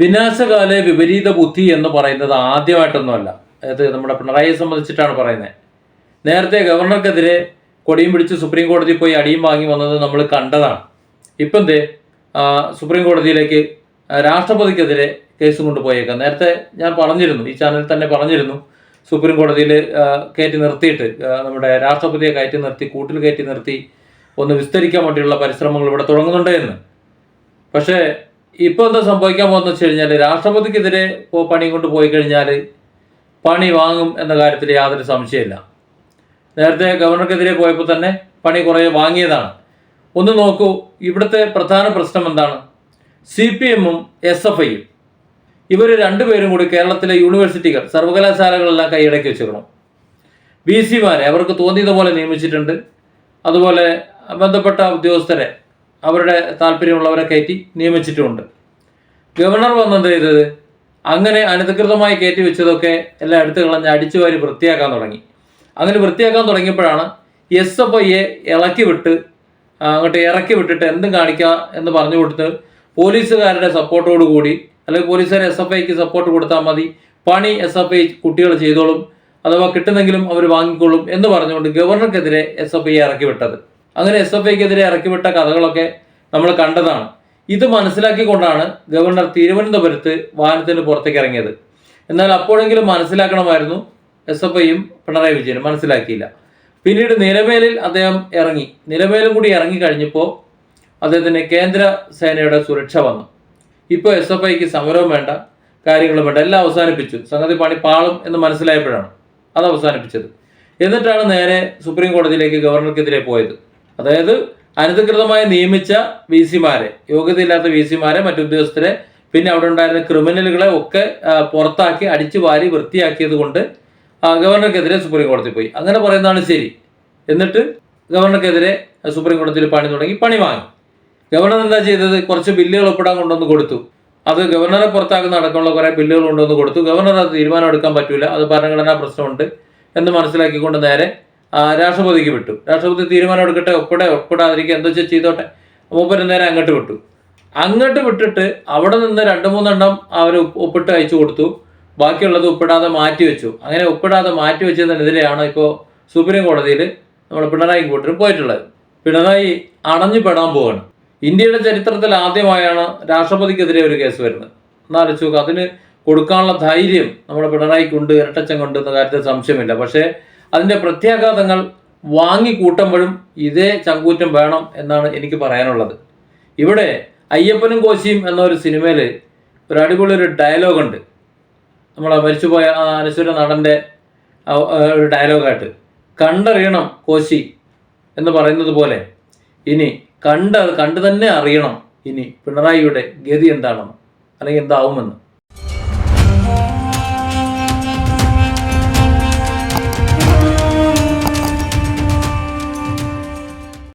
വിനാശകാലെ വിപരീത ബുദ്ധി എന്ന് പറയുന്നത് ആദ്യമായിട്ടൊന്നുമല്ല. അത് നമ്മുടെ പിണറായിയെ സംബന്ധിച്ചിട്ടാണ് പറയുന്നത്. നേരത്തെ ഗവർണർക്കെതിരെ കൊടിയും പിടിച്ച് സുപ്രീം കോടതി പോയി അടിയും വാങ്ങി വന്നത് നമ്മൾ കണ്ടതാണ്. ഇപ്പം എന്തേ സുപ്രീം കോടതിയിലേക്ക് രാഷ്ട്രപതിക്കെതിരെ കേസ് കൊണ്ടുപോയേക്കാം. നേരത്തെ ഞാൻ പറഞ്ഞിരുന്നു ഈ ചാനലിൽ തന്നെ പറഞ്ഞിരുന്നു സുപ്രീം കോടതിയിൽ കയറ്റി നിർത്തിയിട്ട് നമ്മുടെ രാഷ്ട്രപതിയെ കയറ്റി നിർത്തി കൂട്ടിൽ കയറ്റി നിർത്തി ഒന്ന് വിസ്തരിക്കാൻ വേണ്ടിയുള്ള പരിശ്രമങ്ങൾ ഇവിടെ തുടങ്ങുന്നുണ്ട് എന്ന്. പക്ഷേ ഇപ്പോൾ എന്താ സംഭവിക്കാൻ പോകുന്നത് വെച്ച് കഴിഞ്ഞാൽ രാഷ്ട്രപതിക്കെതിരെ ഇപ്പോൾ പണി കൊണ്ട് പോയി കഴിഞ്ഞാൽ പണി വാങ്ങും എന്ന കാര്യത്തിൽ യാതൊരു സംശയമില്ല. നേരത്തെ ഗവർണർക്കെതിരെ പോയപ്പോൾ തന്നെ പണി കുറേ വാങ്ങിയതാണ്. ഒന്ന് നോക്കൂ ഇവിടുത്തെ പ്രധാന പ്രശ്നം എന്താണ്? സി പി എമ്മും എസ് എഫ് ഐയും. ഇവർ രണ്ടുപേരും കൂടി കേരളത്തിലെ യൂണിവേഴ്സിറ്റികൾ സർവകലാശാലകളെല്ലാം കൈയടക്കി വെച്ചിരിക്കണം. ബി സിമാരെ അവർക്ക് തോന്നിയതുപോലെ നിയമിച്ചിട്ടുണ്ട്. അതുപോലെ ബന്ധപ്പെട്ട ഉദ്യോഗസ്ഥരെ അവരുടെ താല്പര്യമുള്ളവരെ കയറ്റി നിയമിച്ചിട്ടുമുണ്ട്. ഗവർണർ വന്നത് ചെയ്തത്? അങ്ങനെ അനധികൃതമായി കയറ്റി വെച്ചതൊക്കെ എല്ലാം എടുത്തു കളഞ്ഞ് അടിച്ചു വാരി വൃത്തിയാക്കാൻ തുടങ്ങി. അങ്ങനെ വൃത്തിയാക്കാൻ തുടങ്ങിയപ്പോഴാണ് എസ് എഫ് ഐയെ ഇളക്കി വിട്ട് അങ്ങോട്ട് ഇറക്കി വിട്ടിട്ട് എന്തും കാണിക്കുക എന്ന് പറഞ്ഞു കൊടുത്ത് പോലീസുകാരുടെ സപ്പോർട്ടോട് കൂടി അല്ലെങ്കിൽ പോലീസുകാർ എസ് എഫ് ഐക്ക് സപ്പോർട്ട് കൊടുത്താൽ മതി പണി എസ് എഫ് ഐ കുട്ടികൾ ചെയ്തോളും അഥവാ കിട്ടുന്നെങ്കിലും അവർ വാങ്ങിക്കൊള്ളും എന്ന് പറഞ്ഞുകൊണ്ട് ഗവർണർക്കെതിരെ എസ് എഫ് ഐയെ ഇറക്കി വിട്ടത്. അങ്ങനെ എസ് എഫ് ഐക്കെതിരെ ഇറക്കിവിട്ട കഥകളൊക്കെ നമ്മൾ കണ്ടതാണ്. ഇത് മനസ്സിലാക്കിക്കൊണ്ടാണ് ഗവർണർ തിരുവനന്തപുരത്ത് വാഹനത്തിന് പുറത്തേക്ക് ഇറങ്ങിയത്. എന്നാൽ അപ്പോഴെങ്കിലും മനസ്സിലാക്കണമായിരുന്നു എസ് എഫ് ഐയും പിണറായി വിജയനും മനസ്സിലാക്കിയില്ല. പിന്നീട് നിലമേലിൽ അദ്ദേഹം ഇറങ്ങി. നിലമേലും കൂടി ഇറങ്ങി കഴിഞ്ഞപ്പോൾ അദ്ദേഹത്തിന് കേന്ദ്ര സേനയുടെ സുരക്ഷ വന്നു. ഇപ്പോൾ എസ് എഫ് ഐക്ക് സമരവും വേണ്ട കാര്യങ്ങളും വേണ്ട എല്ലാം അവസാനിപ്പിച്ചു. സംഗതി പണി പാളും എന്ന് മനസ്സിലായപ്പോഴാണ് അത് അവസാനിപ്പിച്ചത്. എന്നിട്ടാണ് നേരെ സുപ്രീം കോടതിയിലേക്ക് ഗവർണർക്കെതിരെ പോയത്. അതായത് അനധികൃതമായി നിയമിച്ച വി സിമാരെ യോഗ്യതയില്ലാത്ത വി സിമാരെ മറ്റുദ്യോഗസ്ഥരെ പിന്നെ അവിടെ ഉണ്ടായിരുന്ന ക്രിമിനലുകളെ ഒക്കെ പുറത്താക്കി അടിച്ചു വാരി വൃത്തിയാക്കിയത് കൊണ്ട് ഗവർണർക്കെതിരെ സുപ്രീം കോടതി പോയി. അങ്ങനെ പറയുന്നതാണ് ശരി. എന്നിട്ട് ഗവർണർക്കെതിരെ സുപ്രീം കോടതിയിൽ പണി തുടങ്ങി പണി വാങ്ങി. ഗവർണർ എന്താ ചെയ്തത്? കുറച്ച് ബില്ലുകൾ ഒപ്പിടാൻ കൊണ്ടുവന്ന് കൊടുത്തു. അത് ഗവർണറെ പുറത്താക്കുന്ന അടക്കമുള്ള കുറേ ബില്ലുകൾ കൊണ്ടുവന്ന് കൊടുത്തു. ഗവർണർ അത് തീരുമാനം എടുക്കാൻ പറ്റൂല. അത് ഭരണഘടനാ പ്രശ്നമുണ്ട് എന്ന് മനസ്സിലാക്കിക്കൊണ്ട് നേരെ രാഷ്ട്രപതിക്ക് വിട്ടു. രാഷ്ട്രപതി തീരുമാനം എടുക്കട്ടെ ഒപ്പിടെ ഒപ്പിടാതിരിക്കുക എന്താ വെച്ചാൽ ചെയ്തോട്ടെ. മൂപ്പര് നേരെ അങ്ങോട്ട് വിട്ടു. അങ്ങോട്ട് വിട്ടിട്ട് അവിടെ നിന്ന് രണ്ട് മൂന്നെണ്ണം അവർ ഒപ്പിട്ട് അയച്ചു കൊടുത്തു. ബാക്കിയുള്ളത് ഒപ്പിടാതെ മാറ്റി വെച്ചു. അങ്ങനെ ഒപ്പിടാതെ മാറ്റി വെച്ചതിനെതിരെയാണ് ഇപ്പോൾ സുപ്രീം കോടതിയിൽ നമ്മൾ പിണറായി കൂട്ടരും പോയിട്ടുള്ളത്. പിണറായി അണഞ്ഞു പെടാൻ പോവാണ്. ഇന്ത്യയുടെ ചരിത്രത്തിൽ ആദ്യമായാണ് രാഷ്ട്രപതിക്കെതിരെ ഒരു കേസ് വരുന്നത്. എന്നാലോചിച്ച് അതിന് കൊടുക്കാനുള്ള ധൈര്യം നമ്മുടെ പിണറായിക്കുണ്ട് ഇരട്ടച്ചം കൊണ്ട് എന്ന കാര്യത്തിൽ സംശയമില്ല. പക്ഷേ അതിന്റെ പ്രത്യാഘാതങ്ങൾ വാങ്ങിക്കൂട്ടുമ്പോഴും ഇതേ ചങ്കൂറ്റം വേണം എന്നാണ് എനിക്ക് പറയാനുള്ളത്. ഇവിടെ അയ്യപ്പനും കോശിയും എന്ന ഒരു സിനിമയിൽ ഒരു അടിപൊളി ഒരു ഡയലോഗുണ്ട്. നമ്മളെ മരിച്ചുപോയ അനശ്വര നടന്റെ ഒരു ഡയലോഗായിട്ട്. കണ്ടറിയണം കോശി എന്ന് പറയുന്നത് പോലെ ഇനി കണ്ട് കണ്ടു തന്നെ അറിയണം ഇനി പിണറായിയുടെ ഗതി എന്താണെന്ന് അല്ലെങ്കിൽ എന്താവുമെന്ന്.